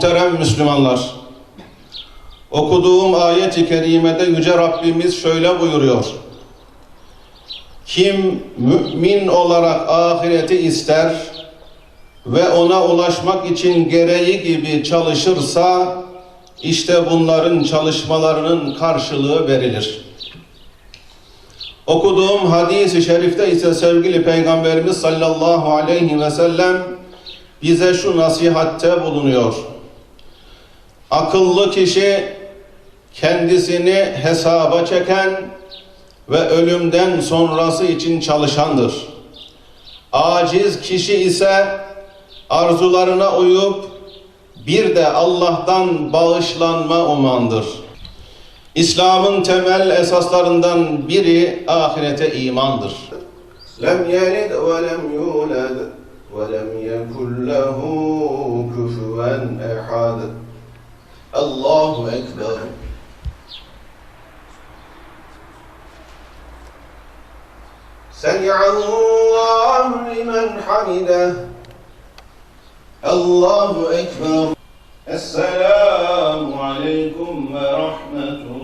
Muhterem Müslümanlar, okuduğum ayet-i kerimede Yüce Rabbimiz şöyle buyuruyor. Kim mümin olarak ahireti ister ve ona ulaşmak için gereği gibi çalışırsa, işte bunların çalışmalarının karşılığı verilir. Okuduğum hadis-i şerifte ise sevgili Peygamberimiz sallallahu aleyhi ve sellem bize şu nasihatte bulunuyor. Akıllı kişi kendisini hesaba çeken ve ölümden sonrası için çalışandır. Aciz kişi ise arzularına uyup bir de Allah'tan bağışlanma umandır. İslam'ın temel esaslarından biri ahirete imandır. Lem yelid ve lem yulad ve lem yekun kufuven ehad. Allahu Ekber. سمع الله لمن حمده الله أكبر السلام عليكم ورحمة الله الله